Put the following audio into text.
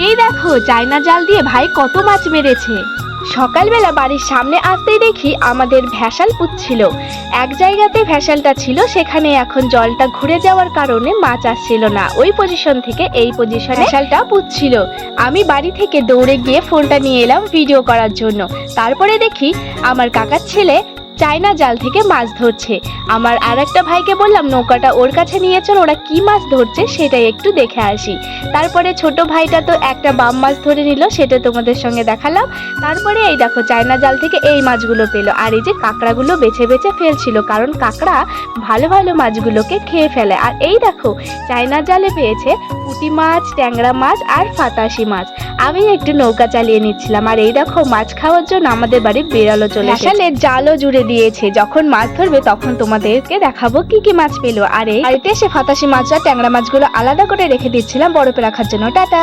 এই দেখো, চায়না জাল দিয়ে ভাই কত মাছ মেরেছে। সকালবেলা বাড়ির সামনে আসতেই দেখি আমাদের ভ্যাসাল পুচ্ছিল এক জায়গাতে ভ্যাসালটা ছিল, সেখানে এখন জলটা ঘুরে যাওয়ার কারণে মাছ আসছিল না। ওই পজিশন থেকে এই পজিশনে ভ্যাসালটা পুচ্ছিল আমি বাড়ি থেকে দৌড়ে গিয়ে ফোনটা নিয়ে এলাম ভিডিও করার জন্য। তারপরে দেখি আমার কাকার ছেলে চায়না জাল থেকে মাছ ধরছে। আমার আর একটা ভাইকে বললাম নৌকাটা ওর কাছে নিয়ে চল ওরা কি মাছ ধরছে সেটাই একটু দেখে আসি। তারপরে ছোট ভাইটা তো একটা বাম মাছ ধরে নিল সেটা তোমাদের সঙ্গে দেখালাম। তারপরে এই দেখো চায়না জাল থেকে এই মাছগুলো পেল। আর এই যে কাঁকড়াগুলো বেছে বেছে ফেলছিল কারণ কাঁকড়া ভালো ভালো মাছগুলোকে খেয়ে ফেলে। আর এই দেখো চায়না জালে পেয়েছে পুঁটি মাছ ট্যাংরা মাছ আর ফাতাসি মাছ। আমি একটু নৌকা চালিয়ে নিচ্ছিলাম। আর এই দেখো মাছ খাওয়ার জন্য আমাদের বাড়ি বেড়ালো চলে আসলে জালও জুড়ে দিয়েছে। যখন মাছ ধরবে তখন তোমাদেরকে দেখাবো কি কি মাছ পেল। আর এই বাড়িতে এসে ফাতাসি মাছ আর ট্যাংরা মাছগুলো আলাদা করে রেখে দিচ্ছিলাম বরফে রাখার জন্য। টাটা!